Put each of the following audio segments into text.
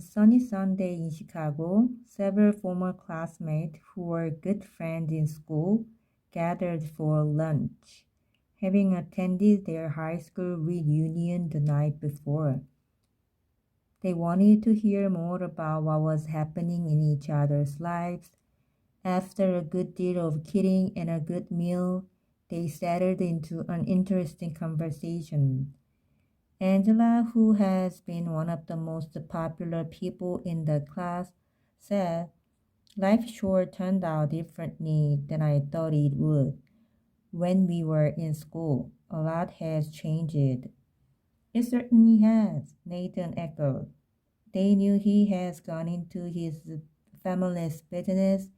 sunny Sunday in Chicago, several former classmates who were good friends in school gathered for lunch, having attended their high school reunion the night before. They wanted to hear more about what was happening in each other's lives. After a good deal of kidding and a good meal, they settled into an interesting conversation. Angela, who has been one of the most popular people in the class, said, Life sure turned out differently than I thought it would. When we were in school, a lot has changed. It certainly has, Nathan echoed. They knew he has gone into his family's business,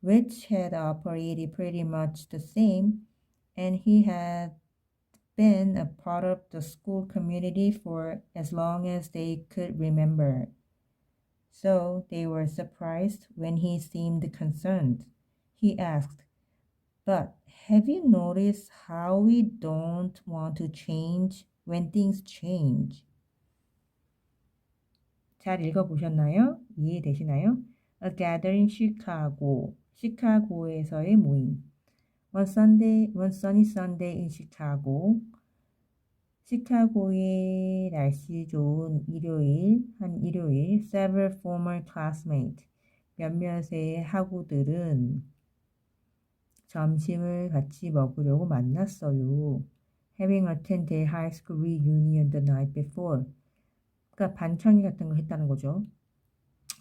which had operated pretty much the same, and he had been a part of the school community for as long as they could remember. So they were surprised when he seemed concerned. He asked, But have you noticed how we don't want to change when things change? 잘 읽어보셨나요? 이해되시나요? A gathering Chicago. 시카고에서의 모임. One Sunday, one sunny Sunday in Chicago. 시카고의 날씨 좋은 일요일, 한 일요일, several former classmates, 몇몇의 학우들은 점심을 같이 먹으려고 만났어요. Having attended their high school reunion the night before. 그러니까 반창이 같은 거 했다는 거죠.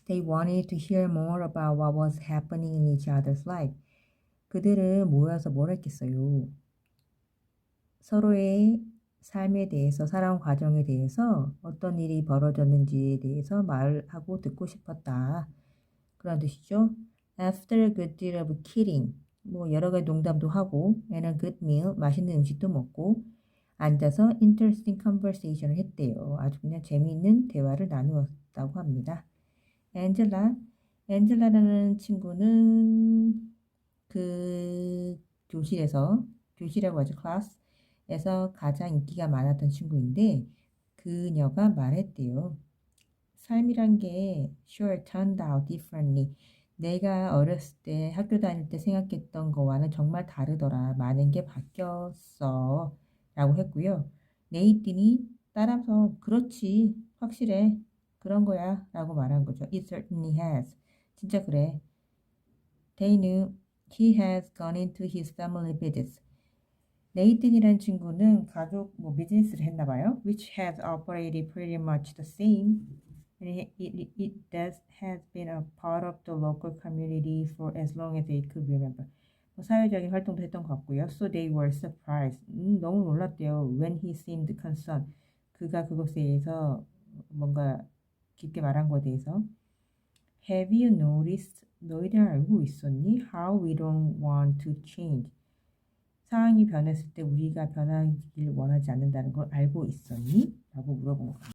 They wanted to hear more about what was happening in each other's life. 그들은 모여서 뭘 했겠어요? 서로의 삶에 대해서, 살아온 과정에 대해서 어떤 일이 벌어졌는지에 대해서 말하고 듣고 싶었다. 그런 뜻이죠. After a good deal of kidding, 뭐 여러 가지 농담도 하고, and a good meal, 맛있는 음식도 먹고, 앉아서 interesting conversation을 했대요. 아주 그냥 재미있는 대화를 나누었다고 합니다. 앤젤라, 앤젤라라는 친구는 그 교실에서, 교실이라고 하죠, 클래스. 에서 가장 인기가 많았던 친구인데 그녀가 말했대요. 삶이란 게 sure turned out differently. 내가 어렸을 때 학교 다닐 때 생각했던 거와는 정말 다르더라. 많은 게 바뀌었어. 라고 했고요. 네이틴이 따라서 그렇지. 확실해. 그런 거야. 라고 말한 거죠. It certainly has. 진짜 그래. Knew he has gone into his family business. 네이튼이라는 친구는 가족 뭐 비즈니스를 했나 봐요. Which has operated pretty much the same. It, it, it does has been a part of the local community for as long as they could remember. 뭐 사회적인 활동도 했던 것 같고요. So they were surprised. 음, 너무 놀랐대요. When he seemed concerned. 그가 그것에 대해서 뭔가 깊게 말한 것에 대해서. Have you noticed? 너희들 알고 있었니? How we don't want to change. 상황이 변했을 때 우리가 변하기를 원하지 않는다는 걸 알고 있었니? 라고 물어본 것 같아요.